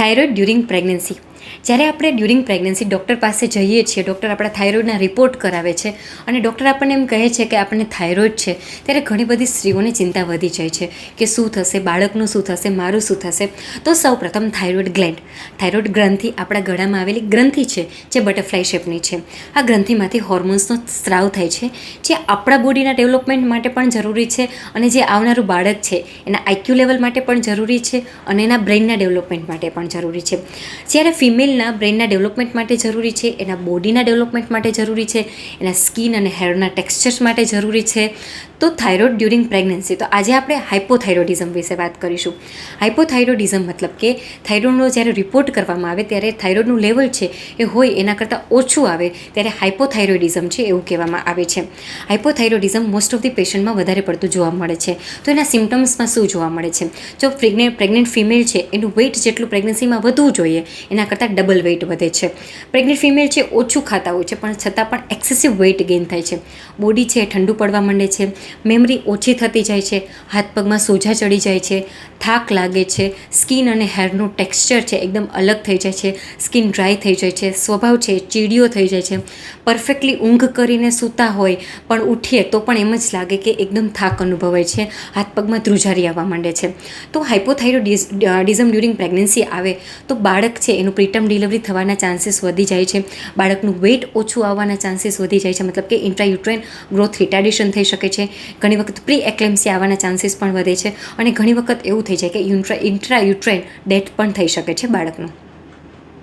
Thyroid during pregnancy જ્યારે આપણે during pregnancy doctor પાસે જઈએ છીએ ડૉક્ટર આપણા થાઇરોઇડના રિપોર્ટ કરાવે છે અને ડૉક્ટર આપણને એમ કહે છે કે આપણને થાઇરોઇડ છે, ત્યારે ઘણી બધી સ્ત્રીઓની ચિંતા વધી જાય છે કે શું થશે, બાળકનું શું થશે, મારું શું થશે? તો સૌપ્રથમ થાઇરોઇડ ગ્લેન્ડ થાઇરોઇડ ગ્રંથિ આપણા ગળામાં આવેલી ગ્રંથિ છે, જે બટરફ્લાય શેપની છે. આ ગ્રંથિમાંથી હોર્મોન્સનો સ્ત્રાવ થાય છે, જે આપણા બોડીના ડેવલપમેન્ટ માટે પણ જરૂરી છે અને જે આવનારું બાળક છે, એના આઈક્યુ લેવલ માટે પણ જરૂરી છે અને એના બ્રેઇનના ડેવલપમેન્ટ માટે પણ જરૂરી છે. જ્યારે ફિમેલના બ્રેઇનના ડેવલપમેન્ટ માટે જરૂરી છે, એના બોડીના ડેવલપમેન્ટ માટે જરૂરી છે, એના સ્કિન અને હેરના ટેક્સચર્સ માટે જરૂરી છે. તો થાઇરોઇડ ડ્યુરિંગ પ્રેગ્નન્સી તો આજે આપણે હાઇપોથાઇરોડિઝમ વિશે વાત કરીશું. હાઇપોથાઇરોડિઝમ મતલબ કે થાઇરોઇડનો જ્યારે રિપોર્ટ કરવામાં આવે ત્યારે થાઇરોઇડનું લેવલ છે એ હોય એના કરતાં ઓછું આવે ત્યારે હાઇપોથાઇરોઇડિઝમ છે એવું કહેવામાં આવે છે. હાઇપોથાઇરોડિઝમ મોસ્ટ ઓફ ધી પેશન્ટમાં વધારે પડતું જોવા મળે છે. તો એના સિમ્ટમ્સમાં શું જોવા મળે છે? જો પ્રેગ્નેન્ટ પ્રેગ્નેન્ટ ફિમેલ છે, એનું વેઇટ જેટલું પ્રેગ્નન્સીમાં વધવું જોઈએ, એના કરતાં ડબલ વેઇટ વધે છે. પ્રેગ્નેન્ટ ફિમેલ છે, ઓછું ખાતા હોય છે, પણ છતાં પણ એક્સેસિવ વેઇટ ગેઇન થાય છે. બોડી છે, ઠંડુ પડવા માંડે છે. મેમરી ઓછી થતી જાય છે, હાથ પગમાં સોજા ચડી જાય છે, થાક લાગે છે, સ્કિન અને હેરનું ટેક્સચર છે એકદમ અલગ થઈ જાય છે, સ્કિન ડ્રાય થઈ જાય છે, સ્વભાવ છે એ ચીડિયો થઈ જાય છે, પરફેક્ટલી ઊંઘ કરીને સૂતા હોય પણ ઉઠીએ તો પણ એમ જ લાગે કે એકદમ થાક અનુભવાય છે, હાથ પગમાં ધ્રુજારી આવવા માંડે છે. તો હાઇપોથાઇરોડિઝમ ડ્યુરિંગ પ્રેગ્નન્સી આવે તો બાળક છે એનું પ્રીટર્મ ડિલિવરી થવાના ચાન્સીસ વધી જાય છે, બાળકનું વેઇટ ઓછું આવવાના ચાન્સીસ વધી જાય છે, મતલબ કે ઇન્ટ્રાયુટ્રેન ગ્રોથ રિટાર્ડેશન થઈ શકે છે ઘણી વખત પ્રી એક્લેમ્સી આવવાના ચાન્સીસ પણ વધે છે અને ઘણી વખત એવું થઈ જાય કે ઇન્ટ્રા યુટ્રેન ડેથ પણ થઈ શકે છે બાળકનું.